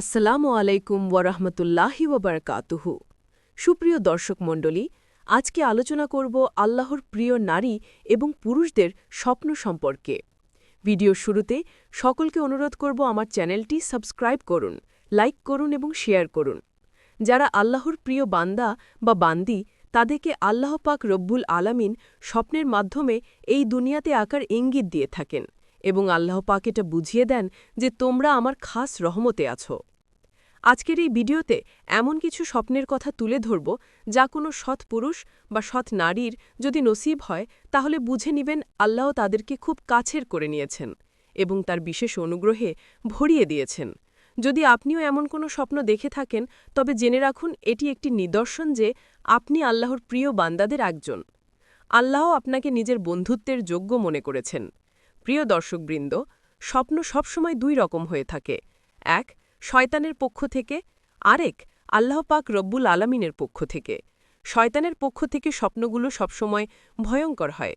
আসসালামু আলাইকুম ওয়ারহমতুল্লাহি ওবরকাতুহু সুপ্রিয় দর্শক মণ্ডলী, আজকে আলোচনা করব আল্লাহর প্রিয় নারী এবং পুরুষদের স্বপ্ন সম্পর্কে। ভিডিও শুরুতে সকলকে অনুরোধ করব আমার চ্যানেলটি সাবস্ক্রাইব করুন, লাইক করুন এবং শেয়ার করুন। যারা আল্লাহর প্রিয় বান্দা বা বান্দি, তাদেরকে আল্লাহ পাক রব্বুল আলামিন স্বপ্নের মাধ্যমে এই দুনিয়াতে আকার ইঙ্গিত দিয়ে থাকেন। এবং আল্লাহ পাক এটা বুঝিয়ে দেন যে তোমরা আমার খাস রহমতে আছো। আজকের এই ভিডিওতে এমন কিছু স্বপ্নের কথা তুলে ধরব যা কোনো সৎ পুরুষ বা সৎ নারীর যদি নসিব হয়, তাহলে বুঝে নিবেন আল্লাহ তাদেরকে খুব কাছের করে নিয়েছেন এবং তার বিশেষ অনুগ্রহে ভরিয়ে দিয়েছেন। যদি আপনিও এমন কোনো স্বপ্ন দেখে থাকেন, তবে জেনে রাখুন এটি একটি নিদর্শন যে আপনি আল্লাহর প্রিয় বান্দাদের একজন। আল্লাহ আপনাকে নিজের বন্ধুত্বের যোগ্য মনে করেছেন। প্রিয় দর্শকবৃন্দ, স্বপ্ন সবসময় দুই রকম হয়ে থাকে। এক, শয়তানের পক্ষ থেকে, আরেক আল্লাহ পাক রব্বুল আলামিনের পক্ষ থেকে। শয়তানের পক্ষ থেকে স্বপ্নগুলো সবসময় ভয়ঙ্কর হয়।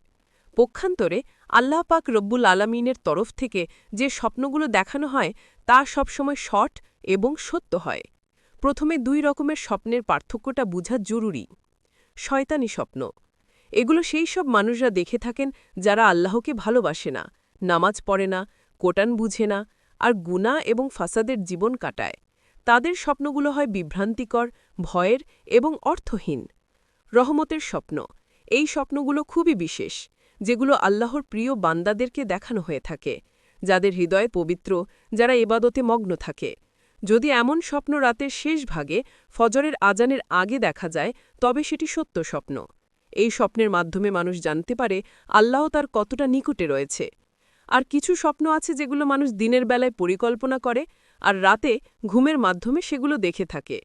পক্ষান্তরে আল্লাহ পাক রব্বুল আলামিনের তরফ থেকে যে স্বপ্নগুলো দেখানো হয়, তা সবসময় শট এবং সত্য হয়। প্রথমে দুই রকমের স্বপ্নের পার্থক্যটা বোঝা জরুরি। শয়তানি স্বপ্ন। এগুলো সেই সব মানুষরা দেখে থাকেন যারা আল্লাহকে ভালোবাসে না, নামাজ পড়ে না, কোটান বুঝে না আর গুণা এবং ফাসাদের জীবন কাটায়। তাদের স্বপ্নগুলো হয় বিভ্রান্তিকর, ভয়ের এবং অর্থহীন। রহমতের স্বপ্ন, এই স্বপ্নগুলো খুবই বিশেষ, যেগুলো আল্লাহর প্রিয় বান্দাদেরকে দেখানো হয়ে থাকে, যাদের হৃদয় পবিত্র, যারা এবাদতে মগ্ন থাকে। যদি এমন স্বপ্ন রাতের শেষ ভাগে ফজরের আজানের আগে দেখা যায়, তবে সেটি সত্য স্বপ্ন। এই স্বপ্নের মাধ্যমে মানুষ জানতে পারে আল্লাহ তার কতটা নিকটে রয়েছে। আর কিছু স্বপ্ন আছে যেগুলো মানুষ দিনের বেলায় পরিকল্পনা করে আর রাতে ঘুমের মাধ্যমে সেগুলো দেখে থাকে।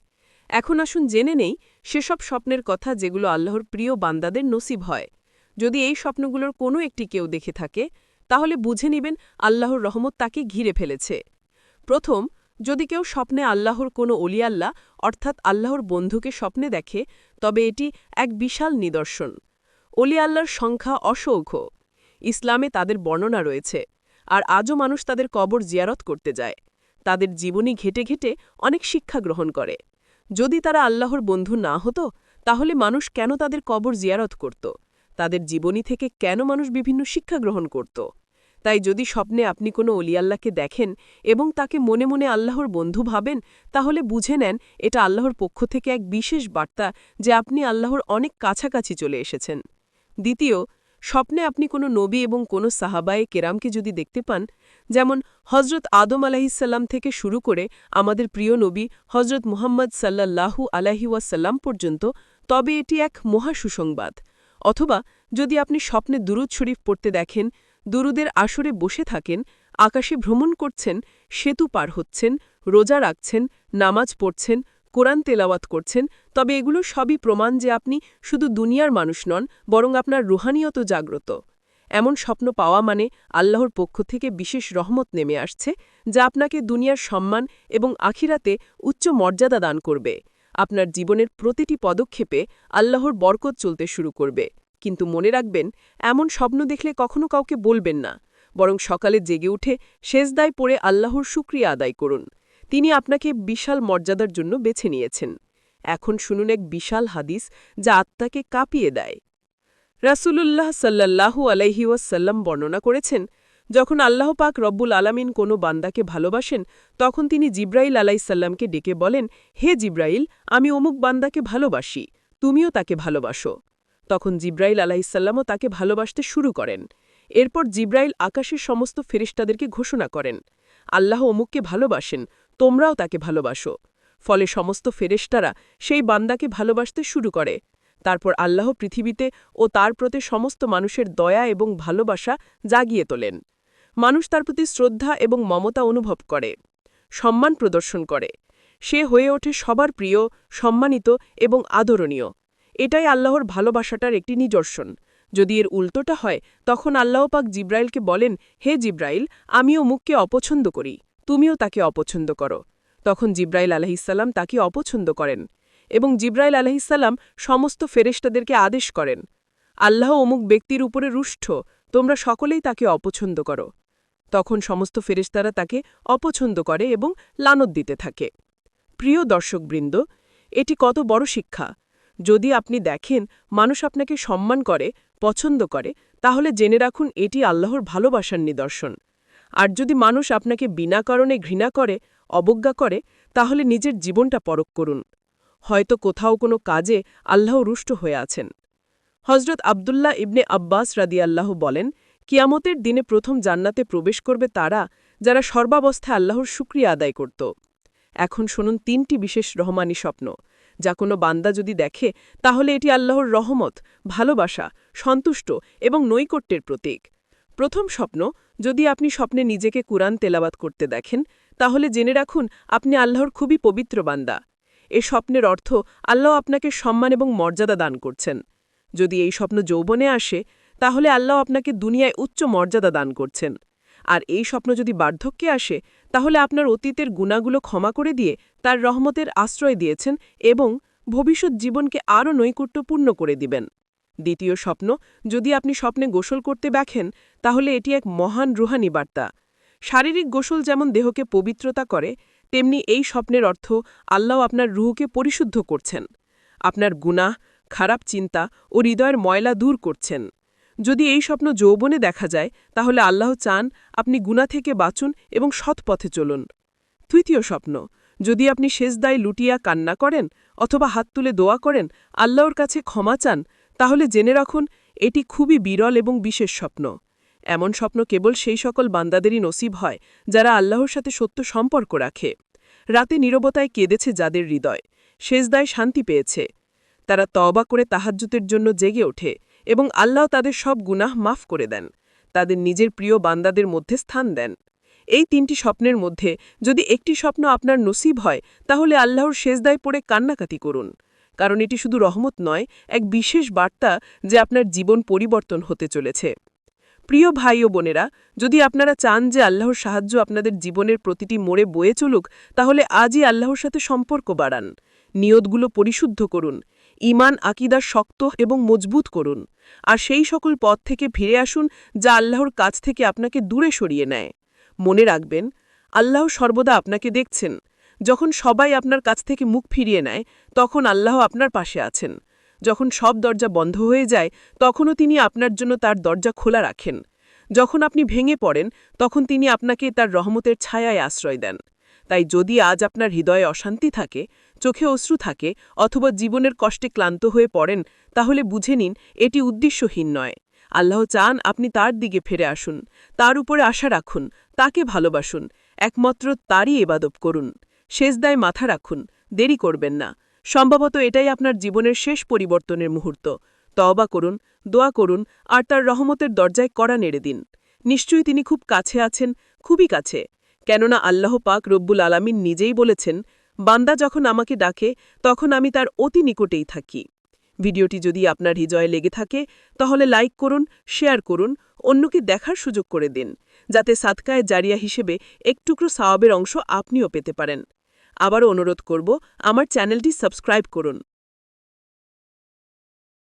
এখন আসুন জেনে নেই সেসব স্বপ্নের কথা যেগুলো আল্লাহর প্রিয় বান্দাদের নসিব হয়। যদি এই স্বপ্নগুলোর কোনো একটি কেউ দেখে থাকে, তাহলে বুঝে নিবেন আল্লাহর রহমত তাকে ঘিরে ফেলেছে। প্রথম যদি কেউ স্বপ্নে আল্লাহর কোনো অলিয়াল্লাহ অর্থাৎ আল্লাহর বন্ধুকে স্বপ্নে দেখে, তবে এটি এক বিশাল নিদর্শন। অলি আল্লাহর সংখ্যা অসৌঘ ইসলামে তাদের বর্ণনা রয়েছে, আর আজও মানুষ তাদের কবর জিয়ারত করতে যায়। তাদের জীবনী ঘেটে ঘেটে অনেক শিক্ষা গ্রহণ করে। যদি তারা আল্লাহর বন্ধু না হতো, তাহলে মানুষ কেন তাদের কবর জিয়ারত করত? তাদের জীবনী থেকে কেন মানুষ বিভিন্ন শিক্ষা গ্রহণ করত? তাই যদি স্বপ্নে আপনি কোনো অলিয়াল্লাহকে দেখেন এবং তাকে মনে মনে আল্লাহর বন্ধু ভাবেন, তাহলে বুঝে নেন এটা আল্লাহর পক্ষ থেকে এক বিশেষ বার্তা যে আপনি আল্লাহর অনেক কাছাকাছি চলে এসেছেন। দ্বিতীয়, স্বপ্নে আপনি কোনো নবী এবং কোনো সাহাবায়ে কেরামকে যদি দেখতে পান, যেমন হজরত আদম আলাহিসাল্লাম থেকে শুরু করে আমাদের প্রিয় নবী হজরত মুহাম্মদ সাল্লাল্লাহু আলাহি ওয়াসাল্লাম পর্যন্ত, তবে এটি এক মহা সুসংবাদ। অথবা যদি আপনি স্বপ্নে দুরুদ শরীফ পড়তে দেখেন দুরুদের আসরে বসে থাকেন, আকাশে ভ্রমণ করছেন, সেতু পার হচ্ছেন, রোজা রাখছেন, নামাজ পড়ছেন, কোরআন তেলাওয়াত করছেন, তবে এগুলো সবই প্রমাণ যে আপনি শুধু দুনিয়ার মানুষ নন, বরং আপনার রুহানিয়ত জাগ্রত। এমন স্বপ্ন পাওয়া মানে আল্লাহর পক্ষ থেকে বিশেষ রহমত নেমে আসছে, যা আপনাকে দুনিয়ার সম্মান এবং আখিরাতে উচ্চ মর্যাদা দান করবে। আপনার জীবনের প্রতিটি পদক্ষেপে আল্লাহর বরকত চলতে শুরু করবে। কিন্তু মনে রাখবেন, এমন স্বপ্ন দেখলে কখনো কাউকে বলবেন না। বরং সকালে জেগে উঠে শেষদায় পড়ে আল্লাহর শুক্রিয়া আদায় করুন। তিনি আপনাকে বিশাল মর্যাদার জন্য বেছে নিয়েছেন। এখন শুনুন এক বিশাল হাদিস যা আত্মাকে কাঁপিয়ে দেয়। রাসূলুল্লাহ সাল্লাল্লাহু আলাইহি ওয়াসাল্লাম বর্ণনা করেছেন, যখন আল্লাহ পাক রব্বুল আলামিন কোনো বান্দাকে ভালোবাসেন, তখন তিনি জিব্রাইল আলাইসাল্লামকে ডেকে বলেন, হে জিব্রাইল, আমি অমুক বান্দাকে ভালোবাসি, তুমিও তাকে ভালোবাসো। তখন জিব্রাইল আলাইসাল্লামও তাকে ভালোবাসতে শুরু করেন। এরপর জিব্রাইল আকাশের সমস্ত ফেরিস্তাদেরকে ঘোষণা করেন, আল্লাহ অমুককে ভালোবাসেন, তোমরাও তাকে ভালোবাসো। ফলে সমস্ত ফেরেস্তারা সেই বান্দাকে ভালোবাসতে শুরু করে। তারপর আল্লাহ পৃথিবীতে ও তার প্রতি সমস্ত মানুষের দয়া এবং ভালোবাসা জাগিয়ে তোলেন। মানুষ তার প্রতি শ্রদ্ধা এবং মমতা অনুভব করে, সম্মান প্রদর্শন করে। সে হয়ে ওঠে সবার প্রিয়, সম্মানিত এবং আদরণীয়। এটাই আল্লাহর ভালোবাসাটার একটি নিদর্শন। যদি এর উল্টোটা হয়, তখন আল্লাহ পাক জিব্রাইলকে বলেন, হে জিব্রাইল, আমিও মুখকে অপছন্দ করি, তুমিও তাকে অপছন্দ করো। তখন জিব্রাইল আলহিসাল্লাম তাকে অপছন্দ করেন এবং জিব্রাইল আলহিসাল্লাম সমস্ত ফেরেস্তাদেরকে আদেশ করেন, আল্লাহ অমুক ব্যক্তির উপরে রুষ্ঠ তোমরা সকলেই তাকে অপছন্দ করো। তখন সমস্ত ফেরেশতারা তাকে অপছন্দ করে এবং লানত দিতে থাকে। প্রিয় দর্শকবৃন্দ, এটি কত বড় শিক্ষা! যদি আপনি দেখেন মানুষ আপনাকে সম্মান করে, পছন্দ করে, তাহলে জেনে রাখুন এটি আল্লাহর ভালোবাসার নিদর্শন। আর যদি মানুষ আপনাকে বিনা কারণে ঘৃণা করে, অবজ্ঞা করে, তাহলে নিজের জীবনটা পরক করুন। হয়তো কোথাও কোনো কাজে আল্লাহ রুষ্ট হয়ে আছেন। হজরত আবদুল্লাহ ইবনে আব্বাস রাদিয়াল্লাহ বলেন, কিয়ামতের দিনে প্রথম জান্নাতে প্রবেশ করবে তারা যারা সর্বাবস্থায় আল্লাহর শুক্রিয়া আদায় করত। এখন শুনুন তিনটি বিশেষ রহমানি স্বপ্ন। যা কোনো বান্দা যদি দেখে, তাহলে এটি আল্লাহর রহমত, ভালোবাসা, সন্তুষ্ট এবং নৈকট্যের প্রতীক। প্রথম স্বপ্ন, যদি আপনি স্বপ্নে নিজেকে কুরআন তেলাবাত করতে দেখেন, তাহলে জেনে রাখুন, আপনি আল্লাহর খুবই পবিত্র বান্দা। এ স্বপ্নের অর্থ, আল্লাহ আপনাকে সম্মান এবং মর্যাদা দান করছেন। যদি এই স্বপ্ন যৌবনে আসে, তাহলে আল্লাহ আপনাকে দুনিয়ায় উচ্চ মর্যাদা দান করছেন। আর এই স্বপ্ন যদি বার্ধক্যে আসে, তাহলে আপনার অতীতের গুণাগুলো ক্ষমা করে দিয়ে তার রহমতের আশ্রয় দিয়েছেন এবং ভবিষ্যৎ জীবনকে আরও নৈকট্যপূর্ণ করে দিবেন। দ্বিতীয় স্বপ্ন, যদি আপনি স্বপ্নে গোসল করতে দেখেন তাহলে এটি এক মহান রুহানি বার্তা। শারীরিক গোসল যেমন দেহকে পবিত্রতা করে, তেমনি এই স্বপ্নের অর্থ আল্লাহ আপনার রুহকে পরিশুদ্ধ করছেন। আপনার গুনাহ, খারাপ চিন্তা ও হৃদয়ের ময়লা দূর করছেন। যদি এই স্বপ্ন যৌবনে দেখা যায়, তাহলে আল্লাহ চান আপনি গুণা থেকে বাঁচুন এবং সৎ পথে চলুন। তৃতীয় স্বপ্ন, যদি আপনি শেষদায় লুটিয়া কান্না করেন অথবা হাত তুলে দোয়া করেন, আল্লাহর কাছে ক্ষমা চান, তাহলে জেনে রাখুন এটি খুবই বিরল এবং বিশেষ স্বপ্ন। এমন স্বপ্ন কেবল সেই সকল বান্দাদেরই নসিব হয়, যারা আল্লাহর সাথে সত্য সম্পর্ক রাখে। রাতে নীরবতায় কেঁদেছে যাদের হৃদয় শেষদায় শান্তি পেয়েছে। তারা তওবা করে তাহাজ্জুতের জন্য জেগে ওঠে। এবং আল্লাহ তাদের সব গুনাহ মাফ করে দেন, তাদের নিজের প্রিয় বান্দাদের মধ্যে স্থান দেন। এই তিনটি স্বপ্নের মধ্যে যদি একটি স্বপ্ন আপনার নসিব হয়, তাহলে আল্লাহর শেষদায় পড়ে কান্নাকাতি করুন, কারণ এটি শুধু রহমত নয়, এক বিশেষ বার্তা যে আপনার জীবন পরিবর্তন হতে চলেছে। প্রিয় ভাই ও বোনেরা, যদি আপনারা চান যে আল্লাহর সাহায্য আপনাদের জীবনের প্রতিটি মোড়ে বয়ে চলুক, তাহলে আজই আল্লাহর সাথে সম্পর্ক বাড়ান, নিয়তগুলো পরিশুদ্ধ করুন ইমান আকিদা শক্ত এবং মজবুত করুন। আর সেই সকল পথ থেকে ফিরে আসুন, যা আল্লাহর কাছ থেকে আপনাকে দূরে সরিয়ে নেয়। মনে রাখবেন, আল্লাহ সর্বদা আপনাকে দেখছেন। যখন সবাই আপনার কাছ থেকে মুখ ফিরিয়ে নেয়, তখন আল্লাহ আপনার পাশে আছেন। যখন সব দরজা বন্ধ হয়ে যায়, তখনও তিনি আপনার জন্য তার দরজা খোলা রাখেন। যখন আপনি ভেঙে পড়েন, তখন তিনি আপনাকে তার রহমতের ছায়ায় আশ্রয় দেন। তাই যদি আজ আপনার হৃদয়ে অশান্তি থাকে, চোখে অশ্রু থাকে, অথবা জীবনের কষ্টে ক্লান্ত হয়ে পড়েন, তাহলে বুঝে নিন এটি উদ্দেশ্যহীন নয়। আল্লাহ চান আপনি তার দিকে ফিরে আসুন, তার উপরে আশা রাখুন, তাকে ভালোবাসুন, একমাত্র তারই এবাদব করুন। শেষদায় মাথা রাখুন, দেরি করবেন না। সম্ভবত এটাই আপনার জীবনের শেষ পরিবর্তনের মুহূর্ত। তওবা করুন, দোয়া করুন, আর তার রহমতের দরজায় কড়া নেড়ে দিন। নিশ্চয়ই তিনি খুব কাছে আছেন, খুবই কাছে। কেননা আল্লাহ পাক রব্বুল আলামিন নিজেই বলেছেন, বান্দা যখন আমাকে ডাকে, তখন আমি তার অতি নিকটেই থাকি। ভিডিওটি যদি আপনার হৃদয়ে লেগে থাকে, তাহলে লাইক করুন, শেয়ার করুন, অন্যকে দেখার সুযোগ করে দিন, যাতে সাতকায় জারিয়া হিসেবে একটুকরো সাওয়াবের অংশ আপনিও পেতে পারেন। আবারও অনুরোধ করব, আমার চ্যানেলটি সাবস্ক্রাইব করুন।